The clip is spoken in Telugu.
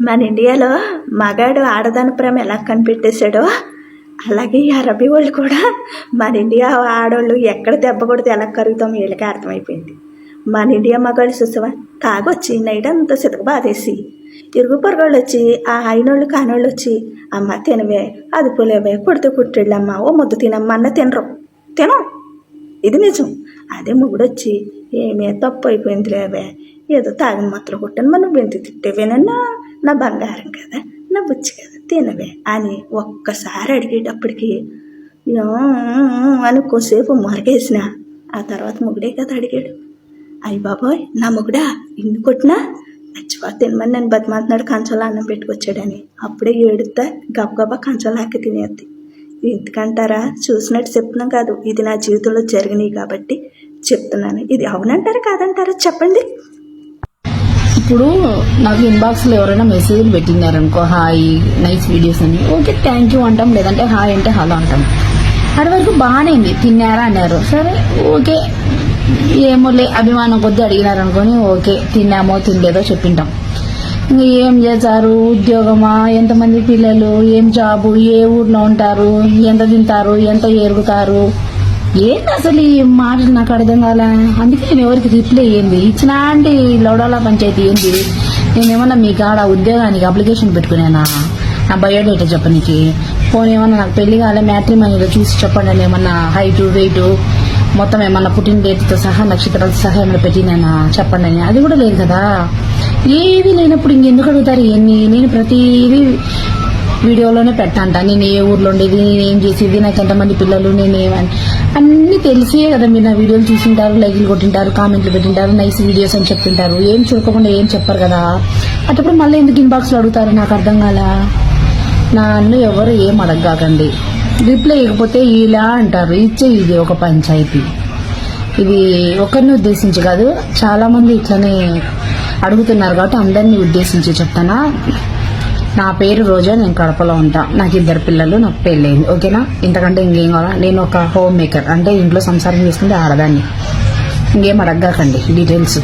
మన ఇండియాలో మగాడు ఆడదాని ప్రేమ ఎలా కనిపెట్టేశాడో అలాగే ఈ అరబీ వాళ్ళు కూడా మన ఇండియా ఆడవాళ్ళు ఎక్కడ దెబ్బ కొడితే ఎలా కరుగుతాం వీళ్ళకే అర్థమైపోయింది. మన ఇండియా మగాళ్ళు చూసావా? తాగొచ్చి నైట్ అంతా సితక బాధేసి ఇరుగు పొరగాళ్ళు వచ్చి ఆ అయినోళ్ళు కానోళ్ళు వచ్చి అమ్మ తినవే అది పులేవే కుడితే కుట్టిళ్ళమ్మ ఓ ముద్దు తినమ్మ అన్న తినరు. తినం. ఇది నిజం. అదే మొగుడొచ్చి ఏమే తప్పు అయిపోయింది లేవే ఏదో తాగిన మాత్రం కొట్టాను మనం వెంతి తిట్టేవేనన్నా నా బంగారం కదా నా బుచ్చి కదా తినవే అని ఒక్కసారి అడిగేటప్పటికి అని కొద్దిసేపు మరగేసిన. ఆ తర్వాత మొగుడే కదా అడిగాడు. అయ్యి బాబోయ్ నా మొగుడా ఇన్ని కొట్టినా? నచ్చిపో తినమని నేను బతిమాతున్నాడు కంచంలో అన్నం పెట్టుకొచ్చాడని. అప్పుడే ఏడుతా గబగబా కంచంలో అక్కి తినేద్ది. ఎందుకంటారా చూసినట్టు చెప్తున్నాం కాదు. ఇది నా జీవితంలో జరిగినాయి కాబట్టి చెప్తున్నాను. ఇది అవునంటారా కాదంటారా? చెప్పండి. ఇప్పుడు నాకు ఇన్బాక్స్లో ఎవరైనా మెసేజ్లు పెట్టినారనుకో హాయ్ నైస్ వీడియోస్ అని. ఓకే థ్యాంక్ యూ అంటాం. లేదంటే హాయ్ అంటే హలో అంటాం. అది వరకు బాగానే ఉంది తిన్నారా అన్నారు. సరే ఓకే. ఏమో లే అభిమానం కొద్దీ అడిగినారనుకొని ఓకే తిన్నామో తినలేదో చెప్పింటాం. ఏం చేశారు? ఉద్యోగమా? ఎంతమంది పిల్లలు? ఏం జాబు? ఏ ఊర్లో ఉంటారు? ఎంత తింటారు? ఎంత ఎరుగుతారు? ఏంది అసలు ఈ మాటలు నాకు అర్థం కాలే. అందుకే నేను ఎవరికి రిప్లై ఏంది? ఇచ్చినాంటి లౌడాల పంచాయతీ ఏంది? నేనేమన్నా మీ కాడ ఉద్యోగానికి అప్లికేషన్ పెట్టుకునేనా? నా బయోడేటా చెప్పనీకి. పోనీ ఏమన్నా నాకు పెళ్ళి కాలే మ్యాట్రిమనీలో చూసి చెప్పండి ఏమన్నా హైట్ వెయిట్ మొత్తం ఏమన్నా పుట్టిన డేట్తో సహా నక్షత్రాలతో సహా ఏమైనా పెట్టినానా? చెప్పండి అని. అది కూడా లేదు కదా. ఏది లేనప్పుడు ఇంకెందుకు అడుగుతారు? ఇవన్నీ నేను ప్రతిదీ వీడియోలోనే పెట్టంట. నేను ఏ ఊర్లో ఉండేది? నేను ఏం చేసేది? నాకు ఎంతమంది పిల్లలు? నేను ఏమని అన్ని తెలిసే కదా మీరు నా వీడియోలు చూసింటారు లైక్లు కొట్టింటారు కామెంట్లు పెట్టింటారు నైస్ వీడియోస్ అని చెప్తుంటారు. ఏం చూడకుండా ఏం చెప్పరు కదా? అటప్పుడు మళ్ళీ ఎందుకు ఇన్బాక్స్లో అడుగుతారు? నాకు అర్థం కాలా. నన్ను ఎవరు ఏం అడగకండి. రిప్లై ఇవ్వకపోతే ఇలా అంటారు. ఇచ్చే ఇది ఒక పంచాయతీ. ఇది ఒకరిని ఉద్దేశించి కాదు. చాలామంది ఇట్లనే అడుగుతున్నారు కాబట్టి అందరినీ ఉద్దేశించి చెప్తానా? నా పేరు రోజా నేను కడపలో ఉంటా. నాకు ఇద్దరు పిల్లలు నాకు పెళ్ళైంది. ఓకేనా? ఇంతకంటే ఇంకేం కావాలా? నేను ఒక హోమ్ మేకర్ అంటే ఇంట్లో సంసారం చేసుకుంటే ఆడదాన్ని. ఇంకేం అడగకండి. డీటెయిల్స్